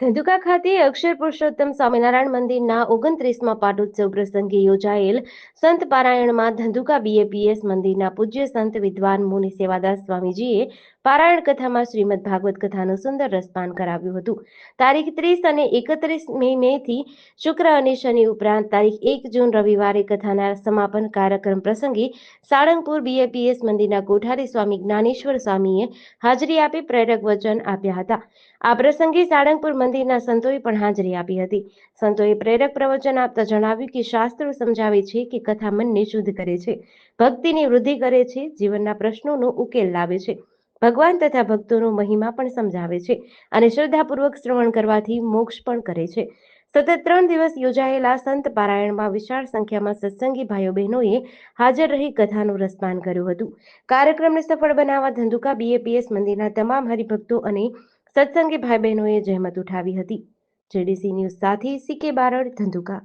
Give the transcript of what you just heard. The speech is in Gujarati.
ધંધુકા ખાતે અક્ષર પુરુષોત્તમ સ્વામિનારાયણ મંદિરના ઓગણત્રીસમાં પાટોત્સવ પ્રસંગે યોજાયેલ સંત પારાયણમાં ધંધુકા બીએપીએસ મંદિરના પૂજ્ય સંત વિદ્વાન મુનિ સેવાદાસ સ્વામીજીએ પારાયણ કથામાં શ્રીમદ ભાગવત કથાનું સુંદર રસપાન કરાવ્યું હતું. તારીખ ત્રીસ અને એકત્રીસ મે મેથી શુક્ર અને શનિ ઉપરાંત તારીખ એક જૂન રવિવારે કથાના સમાપન કાર્યક્રમ પ્રસંગે સાળંગપુર બીએપીએસ મંદિરના કોઠારી સ્વામી જ્ઞાનેશ્વર સ્વામીએ હાજરી આપી પ્રેરક વચન આપ્યા હતા. આ પ્રસંગે સાળંગપુર મંદિરના સંતોએ પણ હાજરી આપી હતી. સંતોએ પ્રેરક પ્રવચન આપતા જણાવ્યું કે શાસ્ત્રો સમજાવે છે કે કથા મનને શુદ્ધ કરે છે. ભક્તિની વૃદ્ધિ કરે છે. જીવનના પ્રશ્નોનો ઉકેલ લાવે છે. ભગવાન તથા ભક્તોનો મહિમા પણ સમજાવે છે અને શ્રદ્ધાપૂર્વક શ્રવણ કરવાથી મોક્ષ પણ કરે છે. સતત ત્રણ દિવસ યોજાયેલા સંત પારાયણમાં વિશાળ સંખ્યામાં સત્સંગી ભાઈઓ બહેનોએ હાજર રહી કથાનું રસપાન કર્યું હતું. કાર્યક્રમને સફળ બનાવવા ધંધુકા બીએપીએસ મંદિરના તમામ હરિભક્તો અને સત્સંગી ભાઈ બહેનોએ જહેમત ઉઠાવી હતી. જેડીસી ન્યૂઝ સાથે સીકે બારડ, ધંધુકા.